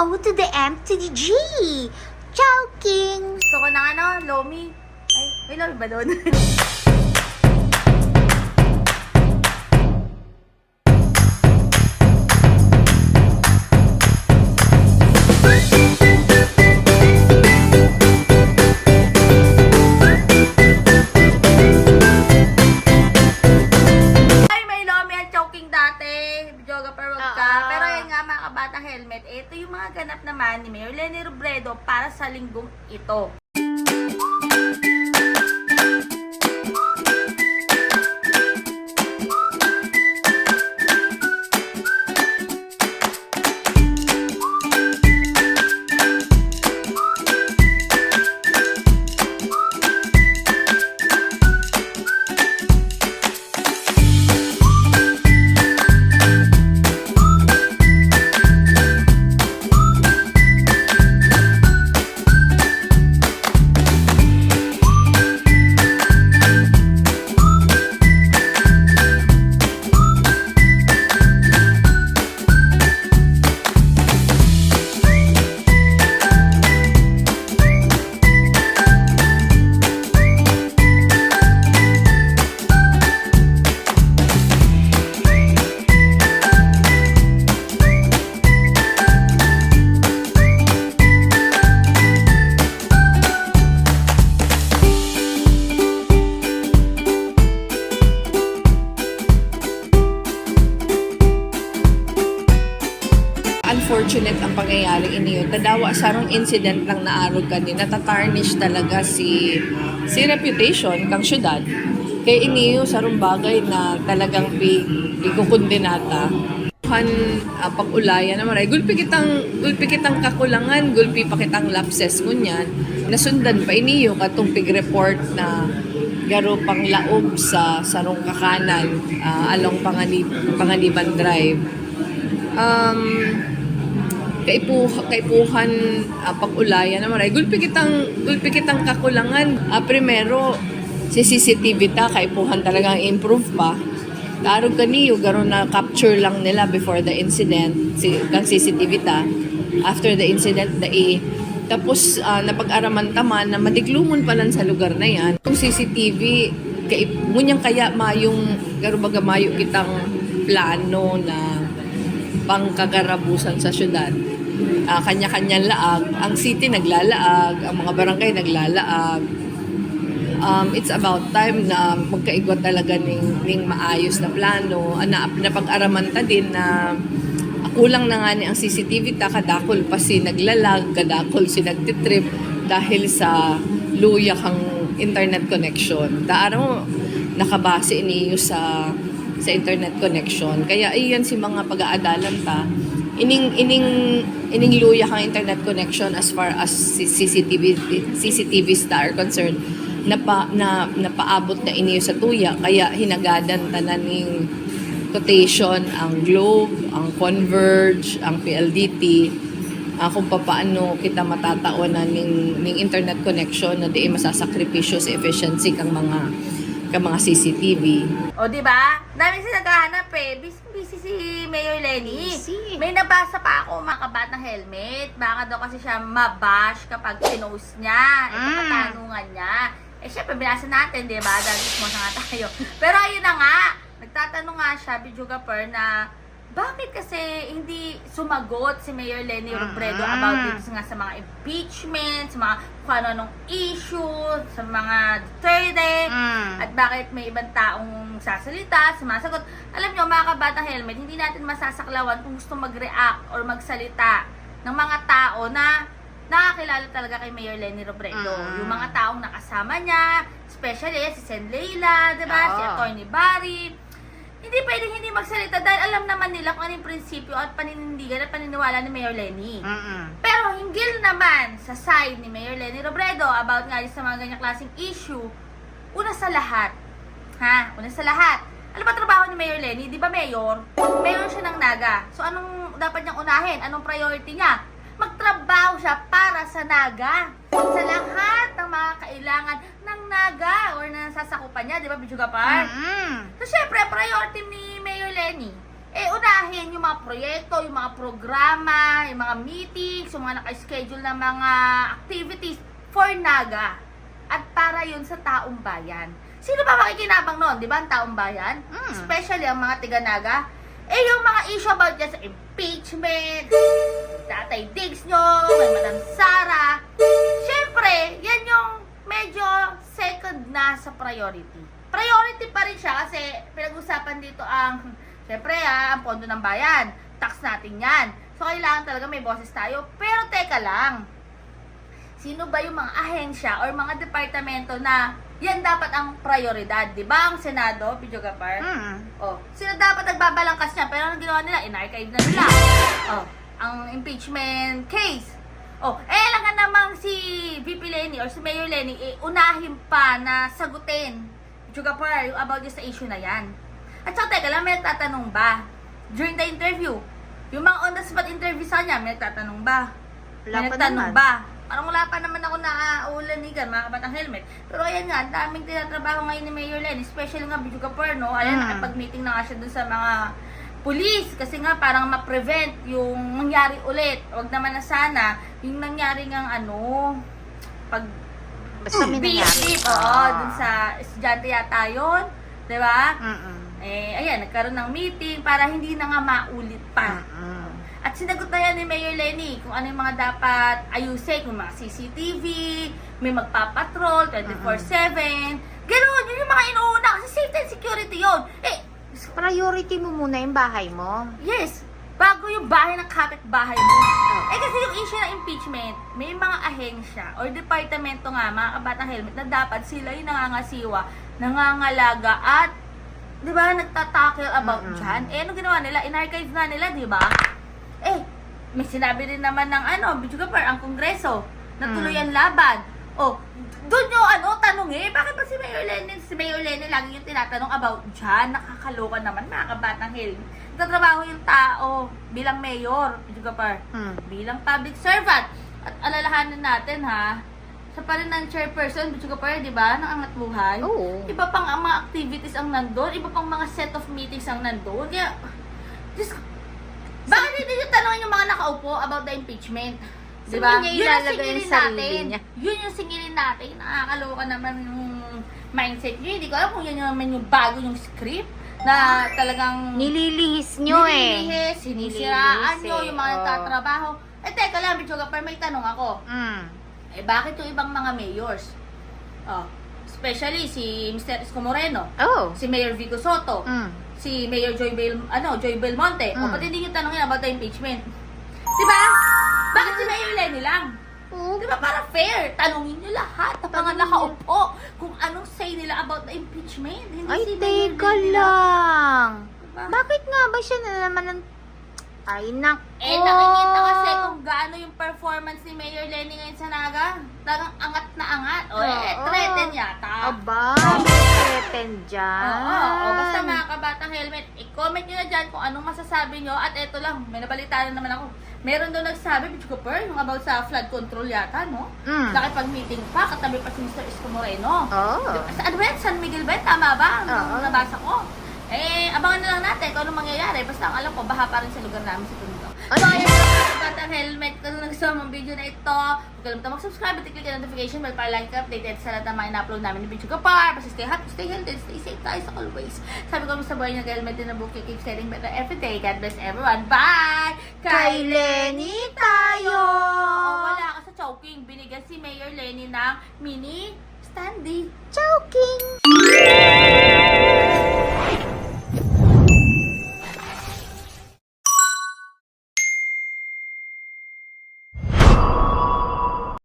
O to the M to the G. Joking. Gusto ko ng ano, Lomi. Ay, may Lomi ba doon? unfortunate ang pangyayaring ini yun. Tadawa sarong incident lang naarog kani natatarnish talaga si si reputation kang syudad. Kay iniyo sarong bagay na talagang pi ikukundinata. Han uh, pag-ulayan na maray. Gulpi kitang gulpi kitang kakulangan, gulpi pa kitang lapses kunyan. Nasundan pa iniyo katong pig-report na garo pang laob sa sarong kakanan ah, along Panganib Panganiban Drive um, kaipu kaipuhan uh, pag-ulayan naman ay gulpi kitang gulpi kitang kakulangan. Ah, primero si CCTV ta kaipuhan talagang improve pa. Tarog kaniyo garo na capture lang nila before the incident si kang CCTV ta. After the incident the i tapos ah, napag-araman taman na madiglumon pa lang sa lugar na yan. Yung CCTV kay munyang kaya mayong garo baga mayo kitang plano na pangkagarabusan sa syudad. Ah, kanya-kanyang laag. Ang city naglalaag, ang mga barangay naglalaag. Um, it's about time na magkaigwa talaga ning, ning maayos na plano. Na, napag-araman ta din na kulang na nga ni ang CCTV ta kadakol pa si naglalag, kadakol si nagtitrip dahil sa luya kang internet connection. Daaraw nakabase iniyo sa sa internet connection. Kaya iyan si mga pag-aadalan ta. Ining ining ining luya kang internet connection as far as CCTV CCTV star concerned napa na napaabot na iniyo sa tuya kaya hinagadan tanan ning quotation ang Globe, ang Converge, ang PLDT ah, kung paano kita matataonan ning, ning internet connection na di masasakripisyo sa efficiency kang mga kang mga CCTV. O, di ba? Daming sila naghahanap eh. Si Mayor Lenny. Busy. May nabasa pa ako mga kabat ng helmet. Baka daw kasi siya mabash kapag pinost niya. Ito Mm. katanungan niya. Eh, syempre, binasa natin, di ba? Dahil mismo na nga tayo. Pero ayun na nga. Nagtatanong nga siya, Bijuga Per, na bakit kasi hindi sumagot si Mayor Lenny Robredo Mm-mm. about dito nga sa mga impeachment, sa mga kung ano-anong issue, sa mga Duterte, Mm. at bakit may ibang taong sasalita, sumasagot. Alam nyo, mga kabatang helmet, hindi natin masasaklawan kung gusto mag-react or magsalita ng mga tao na nakakilala talaga kay Mayor Lenny Robredo. Mm. Yung mga taong nakasama niya, especially si Sen Leila, di ba? Oo. Si Atty. Barry. Hindi pwedeng hindi magsalita dahil alam naman nila kung ano yung prinsipyo at paninindigan at paniniwala ni Mayor Lenny. Mm-mm. Pero hinggil naman sa side ni Mayor Lenny Robredo about nga sa mga ganyang klaseng issue, una sa lahat, ha? Una sa lahat, ano ba trabaho ni Mayor Lenny? Di ba Mayor? Mayor siya ng Naga. So anong dapat niyang unahin? Anong priority niya? Magtrabaho siya para sa Naga. Sa lahat ng mga kailangan ng Naga or na sasakupan niya, di ba, Bijuga Park? Mm-mm. So, syempre, priority ni Mayor Lenny, eh unahin yung mga proyekto, yung mga programa, yung mga meetings, yung mga naka-schedule na mga activities for Naga. At para yun sa taong bayan. Sino ba makikinabang noon? Di ba ang taong bayan? Mm. Especially ang mga tiga-Naga. Eh yung mga issue about sa impeachment, Tatay Diggs nyo, kay Madam Sara. Siyempre, yan yung medyo second na sa priority. Priority pa rin siya kasi pinag-usapan dito ang, siyempre ah, ang pondo ng bayan. Tax natin yan. So, kailangan talaga may boses tayo. Pero teka lang, sino ba yung mga ahensya or mga departamento na yan dapat ang prioridad, di ba? Ang Senado, Pidyo Gapar? Mm. Oh, sila dapat nagbabalangkas niya, pero anong ginawa nila? In-archive na nila. Oh, ang impeachment case. Oh, eh lang nga namang si VP Lenny or si Mayor Lenny, eh, unahin pa na sagutin, Juga pa, yung about yung sa issue na yan. At saka, teka lang, may nagtatanong ba? During the interview, yung mga on the spot interview sa kanya, may nagtatanong ba? Wala may nagtanong ba? Parang wala pa naman ako naulanigan, mga kabatang helmet. Pero ayan nga, daming tinatrabaho ngayon ni Mayor Len, especially nga Bidyo Kapur, no? Ayan, Mm. nakipag-meeting na nga siya dun sa mga pulis kasi nga parang ma-prevent yung mangyari ulit. Wag naman na sana yung nangyari ngang ano, pag Basta may nangyari. oo, dun sa estudyante yata yun. Di ba? Mm-mm. Eh, ayan, nagkaroon ng meeting para hindi na nga maulit pa. Mm-mm. At sinagot na yan ni Mayor Lenny kung ano yung mga dapat ayusin, kung mga CCTV, may magpapatrol, 24-7. Ganun, yun yung mga inuuna kasi safety and security yun. Eh, Priority mo muna yung bahay mo. yes, bago yung bahay ng kapitbahay mo. Eh kasi yung issue ng impeachment, may mga ahensya or departamento nga, mga kabatang helmet, na dapat sila yung nangangasiwa, nangangalaga at di ba, nagtatakil about Mm-mm. dyan. Eh, ano ginawa nila? In-archive na nila, di ba? Eh, may sinabi rin naman ng ano, Bijuga Par, ang Kongreso, na Mm. ang laban. Oh, doon yung ano, tanong eh, bakit ba si Mayor Lenny, si Mayor Lenny lagi yung tinatanong about dyan? Nakakaloka naman, mga kabatang helmet. Nagtatrabaho yung tao bilang mayor, Bijuga Par, Mm. bilang public servant. At alalahanin natin ha, sa pa rin ng chairperson, Bijuga Par, di ba, ng Angat Buhay. Oo. Iba pang ang mga activities ang nandun, iba pang mga set of meetings ang nandun. Kaya, just, bakit hindi nyo tanongin yung mga nakaupo about the impeachment? Di ba? Yun yung ilalagay singilin natin. niya? Yun yung singilin natin. Nakakaloka naman yung mindset nyo. Hindi ko alam kung yung naman yung bago yung script na talagang Nililihis nyo eh. nililihis, sinisiraan Nililihis nyo eh, yung mga oo. nagtatrabaho. Eh, teka lang, Bichoga, pero may tanong ako. Mm. Eh, bakit yung ibang mga mayors? Oh, especially si Mr. Isko Moreno, Oh. si Mayor Vico Soto, Mm. si Mayor Joy Bel, ano, Joy Belmonte. O, Mm. pati hindi nyo tanongin about the impeachment. Bakit si Mayor Lenny lang? Oo. Di ba para fair? Tanungin nyo lahat ng mga nakaupo kung anong say nila about the impeachment. Hindi Ay, si Mayor teka Lenny lang. Diba? Bakit nga ba siya na naman ng... Ay, nako. Eh, nakikita kasi kung gaano yung performance ni Mayor Lenny ngayon sa Naga. Talagang angat na angat. O, eh, Oo. threaten yata. Aba, may threaten dyan. Oo, oo. basta mga kabatang helmet, i-comment nyo na dyan kung anong masasabi nyo. At eto lang, may nabalitaan naman ako. Meron daw nagsabi, Bitch Cooper, yung about sa flood control yata, no? Mm. Nakipag-meeting pa, katabi pa si Mr. Isko Moreno. Diba? Sa ano ba yan? San Miguel ba? yan? Tama ba? Ang Oo. nabasa ko. Eh, abangan na lang natin kung anong mangyayari. Basta ang alam ko, baha pa rin sa lugar namin sa Tondo. So, Ay. ayan mga kabatang helmet. Kung nagustuhan mo ang video na ito, huwag kalimutan mag-subscribe at i-click ang notification bell para like updated sa lahat ng mga in-upload namin ni Video Kapar. Basta stay happy, stay healthy, stay safe sa always. Sabi ko sa buhay ng helmet din na book, keep getting better every day. God bless everyone. Bye! Kay Lenny tayo! Oh, wala ka sa choking. Binigyan si Mayor Lenny ng mini standee. Choking!